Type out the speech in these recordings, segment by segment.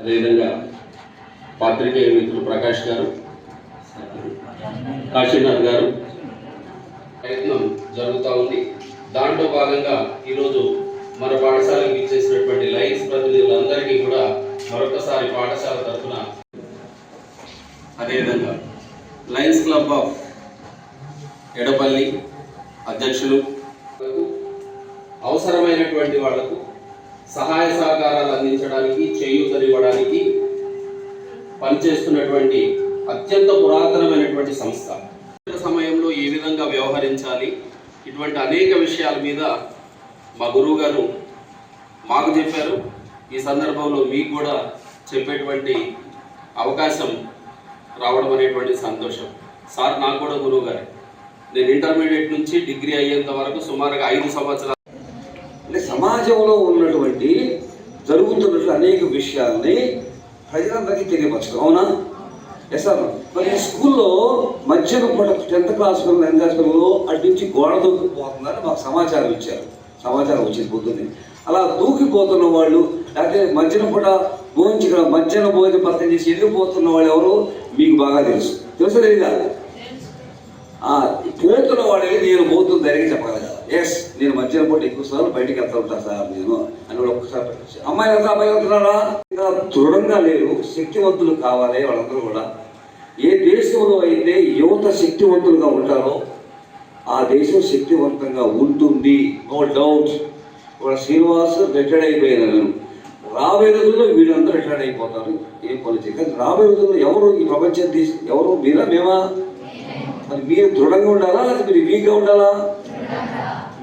అదేవిధంగా పాత్రికేయ మిత్రులు ప్రకాష్ గారు కాశీనాథ్ గారు ప్రయత్నం జరుగుతూ ఉంది. దాంట్లో భాగంగా ఈరోజు మన పాఠశాలకు ఇచ్చేసినటువంటి లైన్స్ ప్రతినిధులందరికీ కూడా మరొకసారి పాఠశాల తరఫున అదేవిధంగా లయన్స్ క్లబ్ ఆఫ్ ఎడపల్లి అధ్యక్షులు అవసరమైనటువంటి వాళ్ళకు సహాయ సహకారాలు అందించడానికి చేయూతనివ్వడానికి పనిచేస్తున్నటువంటి అత్యంత పురాతనమైనటువంటి సంస్థ. సమయంలో ఏ విధంగా వ్యవహరించాలి? ఇటువంటి అనేక విషయాల మీద మా గురువు గారు మాకు చెప్పారు. ఈ సందర్భంలో మీకు కూడా చెప్పేటువంటి అవకాశం రావడం అనేటువంటి సంతోషం. సార్ నాకు కూడా గురువు గారు నేను ఇంటర్మీడియట్ నుంచి డిగ్రీ అయ్యేంత వరకు సుమారుగా ఐదు సంవత్సరాలు అంటే సమాజంలో ఉన్నటువంటి జరుగుతున్నటువంటి అనేక విషయాల్ని ప్రజలందరికీ తెలియపరచడం అవునా? ఎస్ సార్ మరి స్కూల్లో మధ్యాహ్నం పూట టెన్త్ క్లాస్ నైన్త్ క్లాస్ పిల్లలు అటు నుంచి గోడ దూకిపోతుందని మాకు సమాచారం ఇచ్చారు. సమాచారం వచ్చింది పొద్దున్నే. అలా దూకిపోతున్న వాళ్ళు లేకపోతే మధ్యాహ్నం పూట భోంచి మధ్యాహ్నం భోజనం పత్రం చేసి వెళ్ళిపోతున్న వాళ్ళు ఎవరు? మీకు బాగా తెలుసు. తెలుసు లేదా? పోతున్న వాడిని నేను పోతుంది జరిగి చెప్పగలగాలి ఎస్ నేను మధ్యాహ్నం పూట ఎక్కువ సార్లు బయటికి వెళ్తా ఉంటాను సార్ నేను అని కూడా ఒక్కసారి అమ్మాయి వెళ్తా అమ్మాయి వెళ్తున్నారా? ఇంకా దృఢంగా లేరు. శక్తివంతులు కావాలి వాళ్ళందరూ కూడా. ఏ దేశంలో అయితే యువత శక్తివంతులుగా ఉంటారో ఆ దేశం శక్తివంతంగా ఉంటుంది. నో డౌట్ ఇప్పుడు శ్రీనివాస్ రిటైర్డ్ అయిపోయినాను రాబోయే రోజుల్లో వీళ్ళందరూ రిటైర్డ్ అయిపోతారు. ఏం పని కానీ రాబోయే రోజుల్లో ఎవరు ఈ ప్రపంచం తీసి ఎవరు? మీరా? మేమా? మరి మీరు దృఢంగా ఉండాలా? లేకపోతే మీరు వీక్గా ఉండాలా?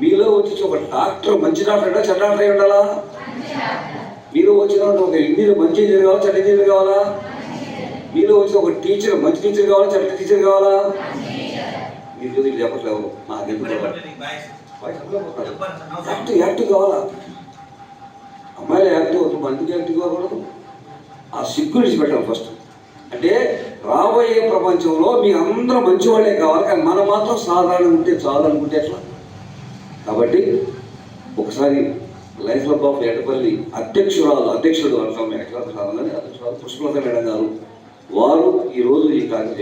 మీలో వచ్చి ఒక డాక్టర్ మంచి డాక్టర్ అంటే చెడ్డ డాక్టర్ ఉండాలా? మీలో వచ్చిన ఒక ఇంజనీర్ మంచి ఇంజనీర్ కావాలా చెడ్డ ఇంజనీర్ కావాలా? మీలో వచ్చిన ఒక టీచర్ మంచి టీచర్ కావాలా చెడ్డ టీచర్ కావాలా? మీరు చూసి చెప్పట్లేదు? నాకు ఎందుకు యాక్టివ్ యాక్టివ్ కావాలా? అమ్మాయిలు యాక్టివ్ అవుతుంది మందికి యాక్టివ్ కాకూడదు. ఆ సిగ్గు విడిచిపెట్టాలి ఫస్ట్. అంటే రాబోయే ప్రపంచంలో మీ అందరూ మంచి వాళ్ళే కావాలి కానీ మనం మాత్రం సాధారణ ఉంటే చాలు అనుకుంటే ఎట్లా? కాబట్టి ఒకసారి లైఫ్ క్లబ్ ఆఫ్ ఎడపల్లి అధ్యక్షురాలు అధ్యక్షుడు అంటాం మేము అధ్యక్షురాలు పుష్పలత మేడం గారు వారు ఈరోజు ఈ కార్యక్రమం